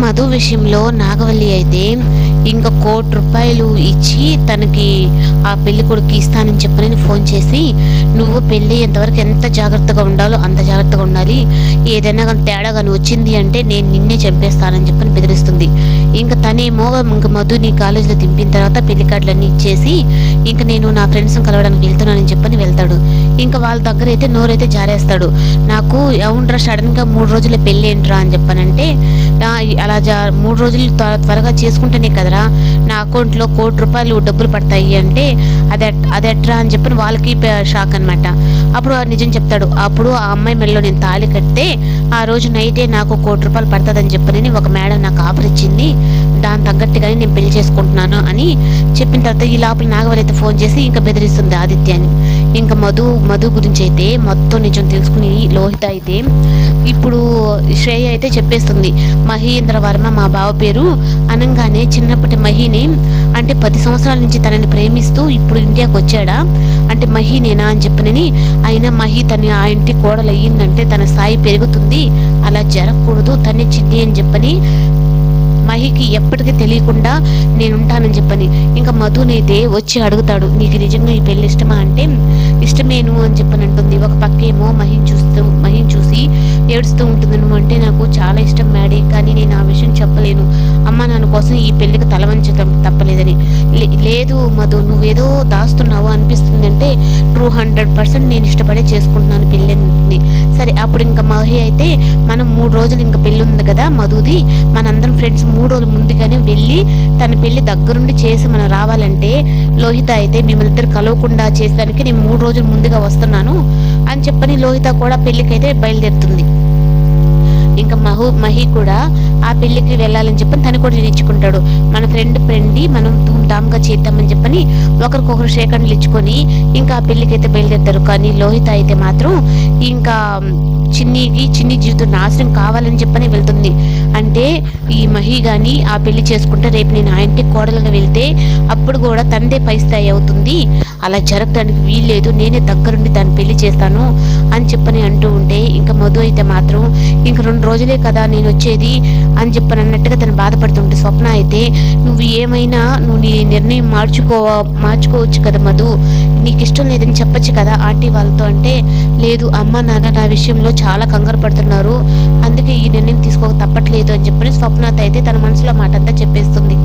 మధు విషయంలో నాగవల్లి అయితే ఇంకా కోటి రూపాయలు ఇచ్చి తనకి ఆ పెళ్ళి కొడుకు ఇస్తానని చెప్పని ఫోన్ చేసి నువ్వు పెళ్ళి ఎంతవరకు ఎంత జాగ్రత్తగా ఉండాలో అంత జాగ్రత్తగా ఉండాలి. ఏదైనా కానీ తేడా కానీ వచ్చింది అంటే నేను నిన్నే చంపేస్తానని చెప్పని బెదిరిస్తుంది. ఇంకా తనేమో ఇంకా మధుని కాలేజీలో దింపిన తర్వాత పెళ్ళి కార్డులన్నీ ఇచ్చేసి ఇంకా నేను నా ఫ్రెండ్స్ని కలవడానికి వెళ్తున్నానని చెప్పని వెళ్తాడు. ఇంకా వాళ్ళ దగ్గర అయితే నోరైతే జారేస్తాడు. నాకు అవునరా సడన్గా మూడు రోజుల పెళ్ళి ఏంట్రా? అని చెప్పానంటే అలా జా మూడు రోజులు త్వరగా చేసుకుంటేనే కదరా. నా అకౌంట్లో కోటి రూపాయలు డబ్బులు పడతాయి అంటే అదే ఎట్రా అని చెప్పి వాళ్ళకి షాక్ అన్నమాట. అప్పుడు నిజం చెప్తాడు. అప్పుడు ఆ అమ్మాయి మెల్లో నేను తాళి కడితే ఆ రోజు నైటే నాకు కోటి రూపాయలు పడుతుందని చెప్పని ఒక మేడం నాకు ఆఫర్ ఇచ్చింది. దాని తగ్గట్టుగానే నేను పెళ్ళి చేసుకుంటున్నాను అని చెప్పిన తర్వాత ఈ లోపల నాగవల్లి అయితే ఫోన్ చేసి ఇంకా బెదిరిస్తుంది ఆదిత్యాన్ని ఇంకా మధు మధు గురించి అయితే మొత్తం నిజం తెలుసుకుని లోహిత అయితే ఇప్పుడు శ్రేయ అయితే చెప్పేస్తుంది. మహేంద్ర వర్మ మా బావ పేరు. అనగానే చిన్నప్పటి మహిని అంటే పది సంవత్సరాల నుంచి తనని ప్రేమిస్తూ ఇప్పుడు ఇండియాకి వచ్చాడా? అంటే మహి నేనా అని చెప్పనని. అయినా మహి తన ఆ ఇంటి కోడలు అయ్యిందంటే తన స్థాయి పెరుగుతుంది. అలా జరగకూడదు. తనే చిన్ని అని చెప్పని మహికి ఎప్పటికీ తెలియకుండా నేను ఉంటానని చెప్పని. ఇంకా మధునైతే వచ్చి అడుగుతాడు నీకు నిజంగా ఈ పెళ్ళి ఇష్టమా? అంటే ఇష్టమేను అని చెప్పని అంటుంది. ఒక పక్కేమో మహిని చూస్తూ మహిని చూసి ఏడుస్తూ ఉంటుంది అంటే నాకు చాలా ఇష్టం మ్యాడీ కానీ నేను ఆ విషయం చెప్పలేను. కోసం ఈ పెళ్ళికి తలవంచడం తప్పలేదని. లే- లేదు మధు నువ్వేదో దాస్తున్నావు అనిపిస్తుంది అంటే టూ హండ్రెడ్ పర్సెంట్ నేను ఇష్టపడే చేసుకుంటున్నాను పెళ్ళి సరే అప్పుడు ఇంకా మహి అయితే మనం మూడు రోజులు ఇంకా పెళ్ళి ఉంది కదా మధుది మనందరం ఫ్రెండ్స్ మూడు రోజులు ముందుగానే వెళ్ళి తన పెళ్ళి దగ్గరుండి చేసి మనం రావాలంటే లోహిత అయితే మిమ్మల్ని ఇద్దరు కలవకుండా చేసేదానికి నేను మూడు రోజులు ముందుగా వస్తున్నాను అని చెప్పని లోహిత కూడా పెళ్ళికైతే బయలుదేరుతుంది. ఇంకా మహు మహి కూడా ఆ పెళ్ళికి వెళ్ళాలని చెప్పి తను కూడా నిర్ణయించుకుంటాడు. మన ఫ్రెండ్ ఫ్రెండ్ మనం డామ్గా చేద్దామని చెప్పని ఒకరికొకరు షేకండ్లు ఇచ్చుకొని ఇంకా పెళ్ళికైతే బయలుదేరుతారు. కానీ లోహిత అయితే మాత్రం ఇంకా చిన్నికి చిన్ని జీవితం నాశనం కావాలని చెప్పని వెళ్తుంది. అంటే ఈ మహి గాని ఆ పెళ్ళి చేసుకుంటే రేపు నేను ఆ ఇంటికి కోడలుగా వెళ్తే అప్పుడు కూడా తందే పై స్థాయి అవుతుంది. అలా జరగడానికి వీల్లేదు. నేనే దగ్గరుండి దాన్ని పెళ్ళి చేస్తాను అని చెప్పని అంటూ ఉంటే ఇంకా మధు అయితే మాత్రం ఇంక రెండు రోజులే కదా నేను వచ్చేది. అని చెప్పని అన్నట్టుగా తను బాధపడుతుంటే స్వప్న అయితే నువ్వు ఏమైనా నువ్వు నీ నిర్ణయం మార్చుకో మార్చుకోవచ్చు కదా మధు. నీకు ఇష్టం లేదని చెప్పచ్చు కదా ఆంటీ వాళ్ళతో అంటే లేదు అమ్మ నాన్న నా విషయంలో చాలా కంగారు పడుతున్నారు. అందుకే ఈ నిర్ణయం తీసుకోక తప్పట్లేదు అని చెప్పని స్వప్నత అయితే తన మనసులో మాట అంతా చెప్పేస్తుంది.